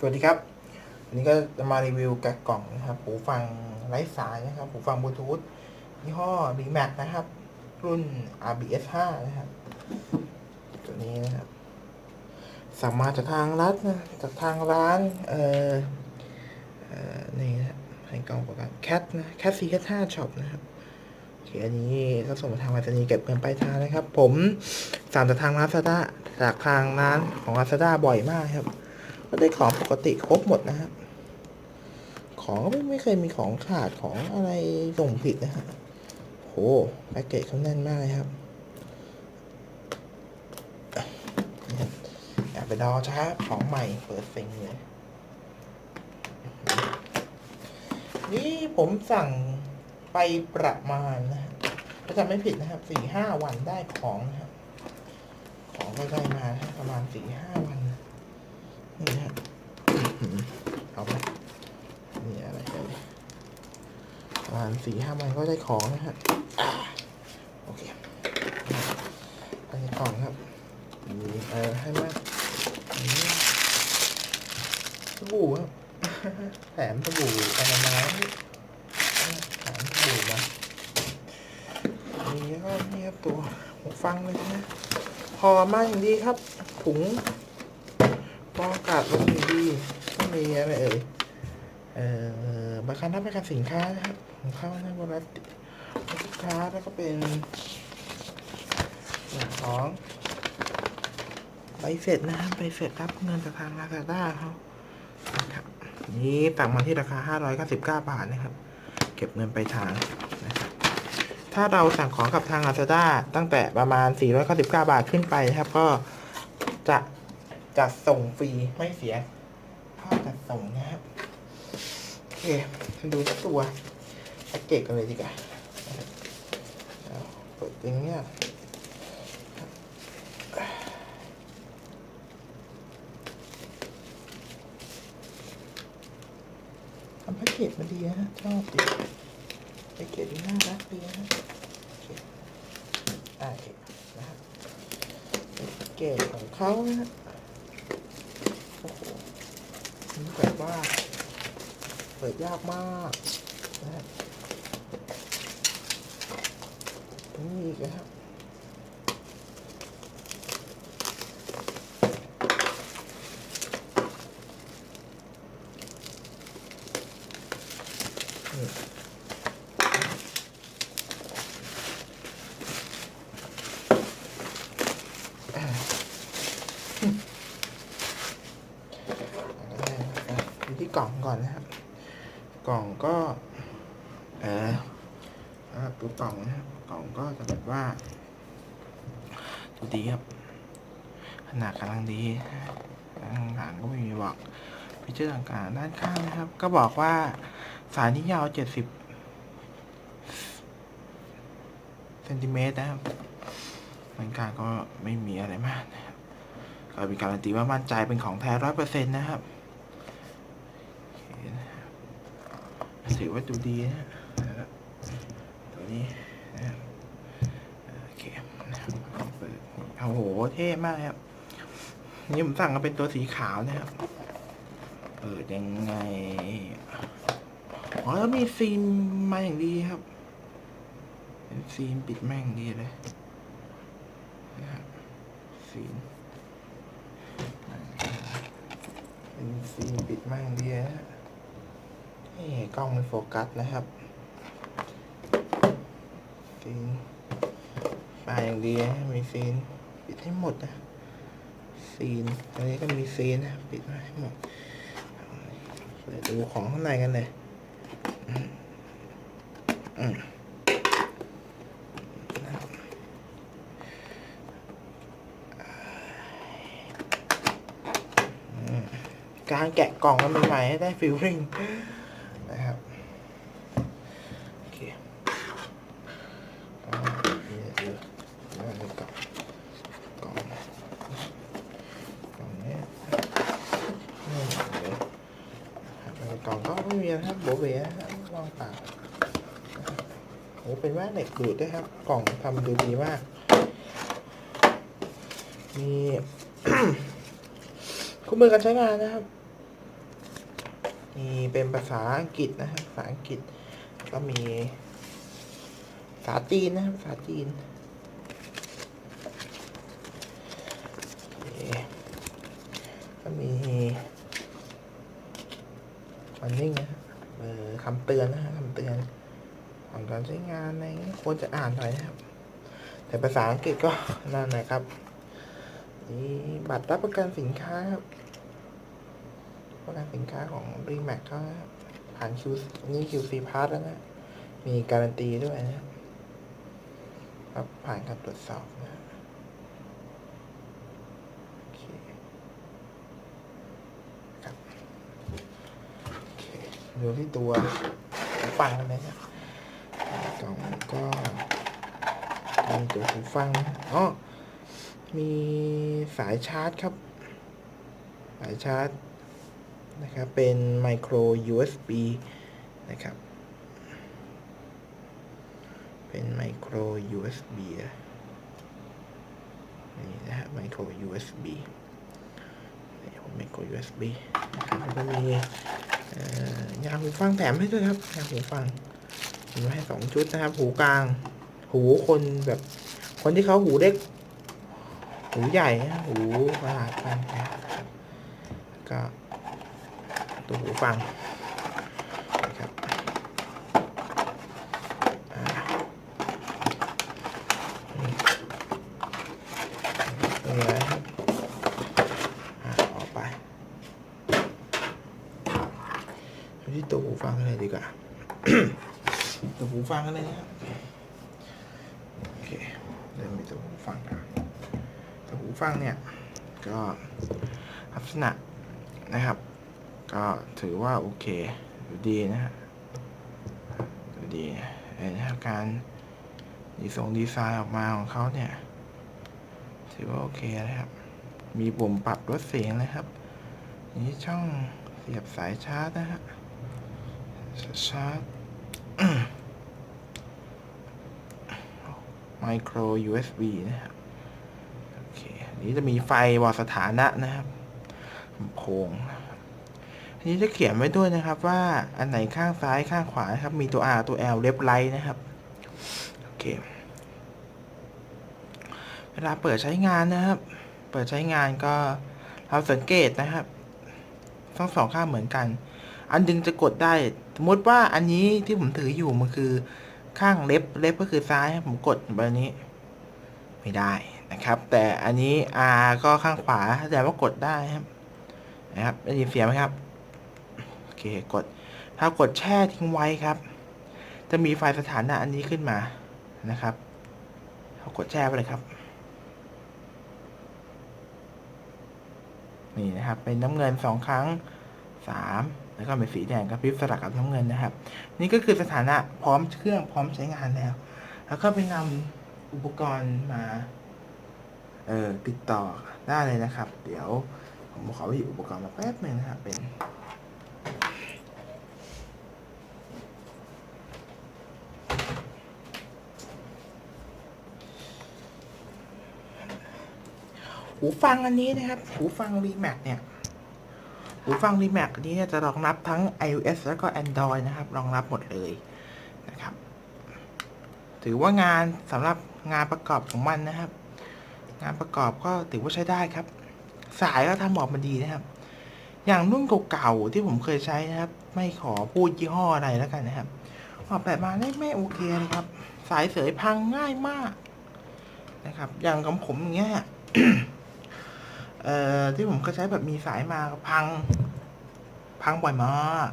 สวัสดีครับ วันนี้ก็จะมารีวิวแกะกล่องนะครับหูฟังไร้สายนะครับหูฟังบลูทูธยี่ห้อ d m a x นะครับ รุ่น RBS 5นะครับตัวนี้นะครับสั่งมาจากทางรัฐนะจากทางร้าน เอ่อเอ่อนี่นะครับให้กล่องประกันแคทนะแคทซีแคท5ช็อปนะครับโอเคอันนี้ก็ส่งมาทางไปรษณีย์เก็บเงินปลายทางนะครับ ผมสั่งจากทาง Lazada จากทางร้านของ Lazada บ่อยมากครับ ก็ได้ของปกติครบหมดนะครับ ของก็ไม่ไม่เคยมีของขาดของอะไรส่งผิดนะฮะโหแพ็กเกจเขาแน่นมากเลยครับนี่ครับอย่าไปดอช้าของใหม่เปิดเซ็งเลยนี่ผมสั่งไปประมาณนะฮะถ้าจำไม่ผิดนะครับสี่ห้าวันได้ของนะครับของก็ได้มาประมาณสี่ห้าวัน นี่ฮะออหือเอาไปนี่อะไรเอ่ยประมาณสี่ห้าวันก็ได้ของนะฮะโอเคอันนี้กล่องครับมีเออให้มาอันนี้สบู่ครับแถมสบู่อนามัยแถมสบู่มานี่ก็นี่ครับตัวหูฟังเลยนะพอมาอย่างดีครับถุง ฟองกาศลงอย่างดีก็มีอะไรเอ่ยเอ่อบาคานับประกันสินค้านะครับของเขานะบริษัทลูกค้าแล้วก็เป็นส่วนของใบเสร็จนะครับใบเสร็จรับเงินจากทางลาซาด้าเขานะครับนี้สั่งมาที่ราคา 599 บาทนะครับ เก็บเงินไปทางนะครับถ้าเราสั่งของกับทาง Lazada ตั้งแต่ประมาณ 499 บาทขึ้นไปนะครับ ก็จะ จัดส่งฟรีไม่เสียค่าจัดส่งนะครับโอเคดูตัวแพ็กเกจกันเลยดีกว่าเปิดอย่างเงี้ยทำแพ็กเกจมันดีนะฮะชอบดีแพ็กเกจน่ารักดีนะฮะโอเคอ่าโอเคนะฮะแพ็กเกจของเขานะฮะอ้โหนี่ แบบว่า เปิดยากมากนะนี่อีกนะค ที่กล่องก่อนนะครับ กล่องก็ เออนะครับตัวกล่องนะครับกล่องก็จะแบบว่าดูดีครับขนาดกำลังดีหลังก็ไม่มีบอกพิเจอร์ต่างๆด้านข้างนะครับ ก็บอกว่าสายนี้ยาว70เซนติเมตรนะครับด้านกางก็ไม่มีอะไรมากนะครับก็มีการันตีว่ามั่นใจเป็นของแท้ร้อยเปอร์เซ็นต์นะครับโอเคนะครับ ถือว่าดูดีนะตัวนี้นะครับโอเคนะครับเปิดโอ้โห เท่มากครับ นี่ผมสั่งมาเป็นตัวสีขาวนะครับ เปิดยังไง อ๋อแล้วมีซีนมาอย่างดีครับ เป็นซีนปิดแม่งดีเลยนะครับซีนเป็นซีนปิดแมากดีนะฮะ นี่กล้องมันโฟกัสนะครับซีนมาอย่างดีนะมีซีน ปิดให้หมดนะ ซีนตอนนี้ก็มีซีนนะ ปิดให้หมดเปิดดูของข้างในกันเลยอืมการแกะกล่องกันใหม่ๆให้ได้ฟิลลิ่งนะครับ โอเคก็นี่เดี๋ยวเดี๋ยวเอากล่องกล่องกล่องนี้นี่เดี๋ยวครับในกล่องก็ไม่มีนะครับโบเบะนะครับลองเปล่าโอ้เป็นแว่นเหล็กดูดด้วยครับ กล่องทำดูดีมาก มีคู่มือการใช้งานนะครับ มีเป็นภาษาอังกฤษนะครับภาษาอังกฤษ ก็มีภาษาจีนนะครับภาษาจีนก็มีวันนิ่งนะเออคำเตือนนะฮะคำเตือนของ การใช้งานอะไรควรจะอ่านหน่อยนะครับ แต่ภาษาอังกฤษก็นั่นนะครับนี่บัตรรับประกันสินค้าครับประกันสินค้าของ r e m a x เขานครับผ่าน Q นี่ QC Pass แล้วนะ มีการันตีด้วยนะครับผ่านการตรวจสอบนะครับดูที่ตัวฟังกันนะครับ กล่องก็มีตัวหูฟังอ๋อมีสายชาร์จครับ สายชาร์จนะครับ เป็นไมโคร USB นะครับ เป็นไมโคร USB นะนี่นะฮะไมโคร USB นี่ผมไมโคร USB นะครับแล้วก็มียางหูฟังแถมให้ด้วยครับยางหูฟัง มีมาให้สองชุดนะครับ หูกลาง หูคนแบบ คนที่เขาหูเล็ก หูใหญ่หูประหลาดไปนะครับก็ตัวหูฟังนะครับอ่านี่นี่นะครับอ่าไปดูที่ตัวหูฟังเลยดีกว่า หูฟังกันเลยนะครับโอเคเริ่มมีตัวหูฟังกันแต่หูฟังเนี่ยก็ลักษณะนะครับ ก็ถือว่าโอเคดีนะฮะดูดีนะครับการดีทรงดีไซน์ออกมาของเขาเนี่ย ถือว่าโอเคนะครับ มีปุ่มปรับลดเสียงนะครับ นี่ช่องเสียบสายชาร์จนะฮะชาร์จ ไมโคร USB นะครับ โอเค อันนี้จะมีไฟบอกสถานะนะครับลำโพงนะครับอันนี้จะเขียนไว้ด้วยนะครับว่าอันไหนข้างซ้ายข้างขวานะครับ มีตัว R ตัว L เล็บไลท์นะครับ โอเค เวลาเปิดใช้งานนะครับ เปิดใช้งานก็เราสังเกตนะครับ ทั้งสองข้างเหมือนกัน อันดึงจะกดได้ สมมติว่าอันนี้ที่ผมถืออยู่มันคือ ข้างเล็บเล็บก็คือซ้ายผมกดแบบนี้ ไม่ได้นะครับ แต่อันนี้ R ก็ข้างขวาแต่ว่ากดได้ครับนะครับได้ยินเสียงไหมครับโอเคกด ถ้ากดแช่ทิ้งไว้ครับ จะมีไฟสถานะอันนี้ขึ้นมานะครับเรากดแช่ไปเลยครับ นี่นะครับ เป็นน้ำเงินสองครั้งสาม แล้วก็เป็นสีแดงกระพริบสลับกับน้ำเงินนะครับ นี่ก็คือสถานะพร้อมเครื่องพร้อมใช้งานแล้ว แล้วก็ไปนำอุปกรณ์มาเอ่อติดต่อได้เลยนะครับ เดี๋ยวผมขอไปหยิบอุปกรณ์มาแป๊บหนึ่งนะครับเป็นหูฟังอันนี้นะครับ หูฟัง r e m a x เนี่ย หูฟัง r e m a x อันนี้เนี่จะรองรับทั้ง iOS แล้วก็ Android นะครับ รองรับหมดเลยนะครับ ถือว่างานสำหรับงานประกอบของมันนะครับ งานประกอบก็ถือว่าใช้ได้ครับ สายก็ทำออกมาดีนะครับ อย่างรุ่นเก่าๆที่ผมเคยใช้นะครับ ไม่ขอพูดยี่ห้ออะไรแล้วกันนะครับ ออกแบบมาได้ไม่โอเคเลยครับ สายเสยพังง่ายมากนะครับ อย่างของผมอย่างเงี้ย เอ่อที่ผมก็ใช้แบบมีสายมาพัง พังบ่อยมาก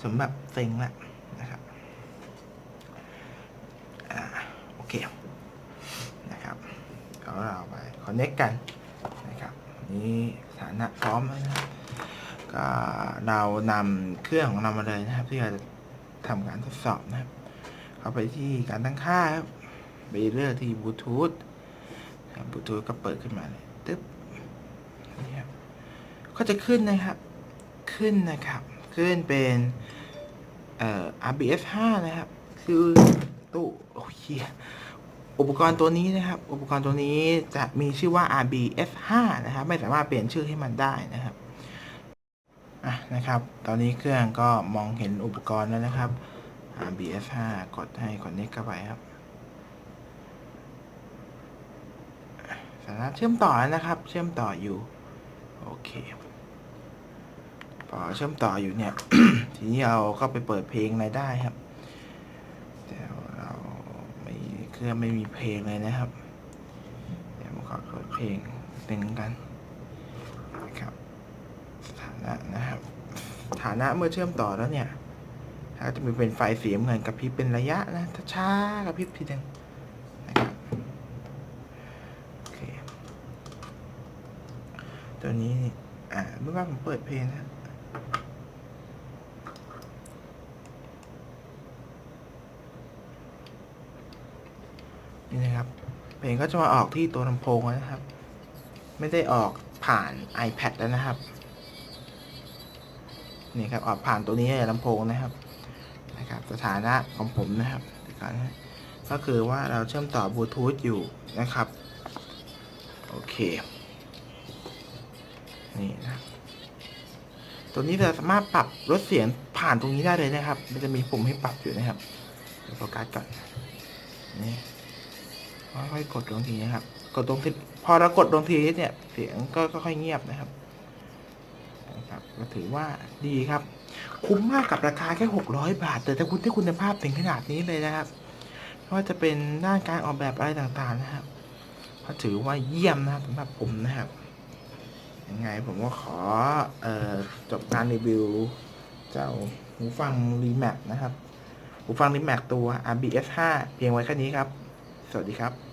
จนแบบเซ็งแหละนะครับอ่าโอเคนะครับก็เราไปคอนเน็กกันนะครับนี่สถานะพร้อมนะครับก็เรานำเครื่องของเรามาเลยนะครับ ที่เราจะทำการทดสอบนะครับ เข้าไปที่การตั้งค่าครับไปเลือกที่บลูทูธบลูทูธก็เปิดขึ้นมาเลยตึ๊บ ก็จะขึ้นนะครับ ขึ้นนะครับ ขึ้นเป็นเอ่อ RBS 5นะครับ คือตู้โอ้ยเหี้ยอุปกรณ์ตัวนี้นะครับ อุปกรณ์ตัวนี้จะมีชื่อว่า RBS 5นะครับ ไม่สามารถเปลี่ยนชื่อให้มันได้นะครับอะนะครับ ตอนนี้เครื่องก็มองเห็นอุปกรณ์แล้วนะครับ RBS 5กดให้กดนี้เข้าไปครับสามารถเชื่อมต่อแล้วนะครับ เชื่อมต่ออยู่ โอเค พอเชื่อมต่ออยู่เนี่ย ทีนี้เราก็ไปเปิดเพลงอะไรได้ครับ แต่เราไม่เครื่องไม่มีเพลงเลยนะครับ เดี๋ยวผมขอเปิดเพลงหนึ่งกันนะครับสถานะนะครับฐานะเมื่อเชื่อมต่อแล้วเนี่ยก็จะมีเป็นไฟสีเหมือนกับพริบเป็นระยะนะถ้าช้ากับพริบทีหนึงนะครับโอเคตัวนี้อ่าเมื่อว่าผมเปิดเพลงนะ นี่นะครับเพลงก็จะมาออกที่ตัวลำโพงนะครับ ไม่ได้ออกผ่าน iPad แล้วนะครับ นี่ครับออกผ่านตัวนี้เลยลำโพงนะครับนะครับ สถานะของผมนะครับก่อนนะก็คือว่าเราเชื่อมต่อบลูทูธอยู่นะครับ โอเค นี่นะตัวนี้เราสามารถปรับลดเสียงผ่านตรงนี้ได้เลยนะครับ มันจะมีปุ่มให้ปรับอยู่นะครับเดี๋ยวโฟกัสก่อน นี่ ค่อยกดลงทีนะครับ กดตรงทีพอเรากดลงทีเนี่ย เสียงก็ค่อยเงียบนะครับนะครับก็ถือว่าดีครับ คุ้มมากกับราคาแค่ 600 บาท แต่ถ้าคุณได้คุณภาพถึงขนาดนี้เลยนะครับไม่ว่าจะเป็นด้านการออกแบบอะไรต่างๆนะครับ ก็ถือว่าเยี่ยมนะครับสำหรับผมนะครับยังไงผมก็ขอออจบการรีวิว เจ้าหูฟัง r e m a x นะครับหูฟัง r e m a x ตัว RBS 5 เพียงไว้แค่นี้ครับ สวัสดีครับ